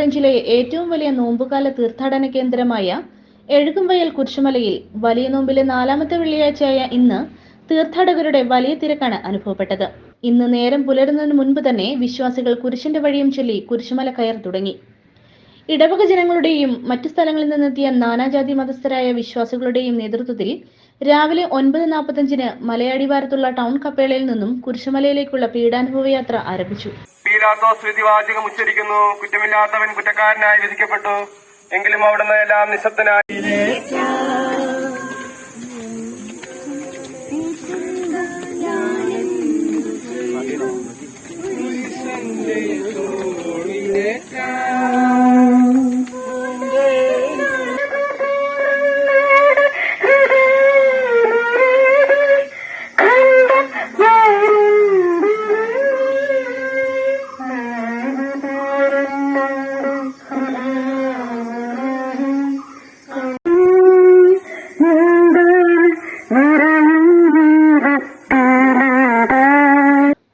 ഹൈറേഞ്ചിലെ ഏറ്റവും വലിയ നോമ്പുകാല തീർത്ഥാടന കേന്ദ്രമായ എഴുകുംവയൽ കുരിശുമലയിൽ വലിയ നോമ്പിലെ നാലാമത്തെ വെള്ളിയാഴ്ചയായ ഇന്ന് തീർത്ഥാടകരുടെ വലിയ തിരക്കാണ് അനുഭവപ്പെട്ടത്. ഇന്ന് നേരം പുലരുന്നതിന് മുൻപ് തന്നെ വിശ്വാസികൾ കുരിശിന്റെ വഴിയും ചൊല്ലി കുരിശുമല കയർ തുടങ്ങി. ഇടവക ജനങ്ങളുടെയും മറ്റു സ്ഥലങ്ങളിൽ നിന്നെത്തിയ നാനാജാതി മതസ്ഥരായ വിശ്വാസികളുടെയും നേതൃത്വത്തിൽ രാവിലെ ഒൻപത് നാൽപ്പത്തഞ്ചിന് മലയാടിവാരത്തുള്ള ടൗൺ കപ്പേളയിൽ നിന്നും കുരിശുമലയിലേക്കുള്ള പീഡാനുഭവ യാത്ര ആരംഭിച്ചു. പീലാത്തോസ് വിധിവാചകം ഉച്ചരിക്കുന്നു. കുറ്റമില്ലാത്തവൻ കുറ്റക്കാരനായി വിധിക്കപ്പെട്ടു. എങ്കിലും അവിടുന്ന് എല്ലാം നിശബ്ദനായി.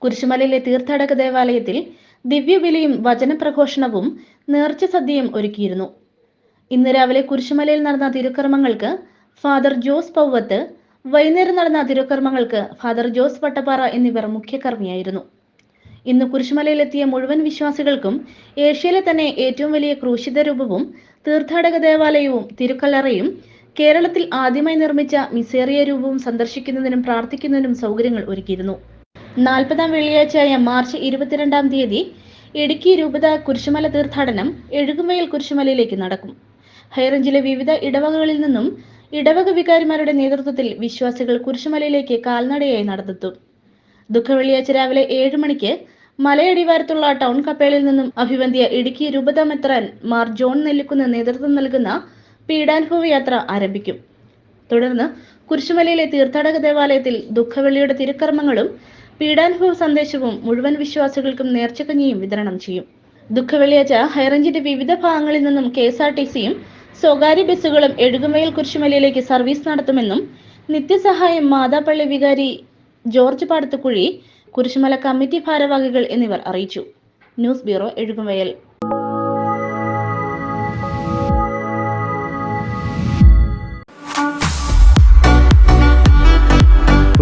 കുരിശുമലയിലെ തീർത്ഥാടക ദേവാലയത്തിൽ ദിവ്യബലിയും വചനപ്രഘോഷണവും നേർച്ച സദ്യയും ഒരുക്കിയിരുന്നു. ഇന്ന് രാവിലെ കുരിശുമലയിൽ നടന്ന തിരുക്കർമ്മങ്ങൾക്ക് ഫാദർ ജോസ് പൗവത്ത് വൈകുന്നേരം നടന്ന തിരുക്കർമ്മങ്ങൾക്ക് ഫാദർ ജോസ് പട്ടപ്പാറ എന്നിവർ മുഖ്യകർമ്മിയായിരുന്നു. ഇന്ന് കുരിശുമലയിലെത്തിയ മുഴുവൻ വിശ്വാസികൾക്കും ഏഷ്യയിലെ തന്നെ ഏറ്റവും വലിയ ക്രൂശിത രൂപവും തീർത്ഥാടക ദേവാലയവും തിരുക്കല്ലറയും കേരളത്തിൽ ആദ്യമായി നിർമ്മിച്ച മിസേറിയ രൂപവും സന്ദർശിക്കുന്നതിനും പ്രാർത്ഥിക്കുന്നതിനും സൗകര്യങ്ങൾ ഒരുക്കിയിരുന്നു. നാൽപ്പതാം വെള്ളിയാഴ്ചയായ മാർച്ച് ഇരുപത്തിരണ്ടാം തീയതി ഇടുക്കി രൂപത കുരിശുമല തീർത്ഥാടനം എഴുകുമയിൽ കുരിശുമലയിലേക്ക് നടക്കും. ഹൈറേഞ്ചിലെ വിവിധ ഇടവകകളിൽ നിന്നും ഇടവക വികാരിമാരുടെ നേതൃത്വത്തിൽ വിശ്വാസികൾ കുരിശുമലയിലേക്ക് കാൽനടയായി നടന്നെത്തും. ദുഃഖവെള്ളിയാഴ്ച രാവിലെ ഏഴ് മണിക്ക് മലയടിവാരത്തുള്ള ടൗൺ കപ്പേളിൽ നിന്നും അഭിവന്ധ്യ ഇടുക്കി രൂപത മെത്രാൻ മാർ ജോൺ നെല്ലിക്കുന്ന് നേതൃത്വം നൽകുന്ന പീഡാനുഭവ യാത്ര ആരംഭിക്കും. തുടർന്ന് കുരിശുമലയിലെ തീർത്ഥാടക ദേവാലയത്തിൽ ദുഃഖവെള്ളിയുടെ തിരുക്കർമ്മങ്ങളും പീഡാനുഭവ സന്ദേശവും മുഴുവൻ വിശ്വാസികൾക്കും നേർച്ചക്കഞ്ഞിയും വിതരണം ചെയ്യും. ദുഃഖവെള്ളിയാഴ്ച ഹൈറേഞ്ചിന്റെ വിവിധ ഭാഗങ്ങളിൽ നിന്നും കെ എസ് ആർ ടി സിയും സ്വകാര്യ ബസ്സുകളും എഴുകുമയിൽ കുരിശുമലയിലേക്ക് സർവീസ് നടത്തുമെന്നും നിത്യസഹായം മാതാപ്പള്ളി വികാരി ജോർജ് പാടത്തുകുഴി കുരിശുമല കമ്മിറ്റി ഭാരവാഹികൾ എന്നിവർ അറിയിച്ചു. News bureau എഴുകുമയൽ.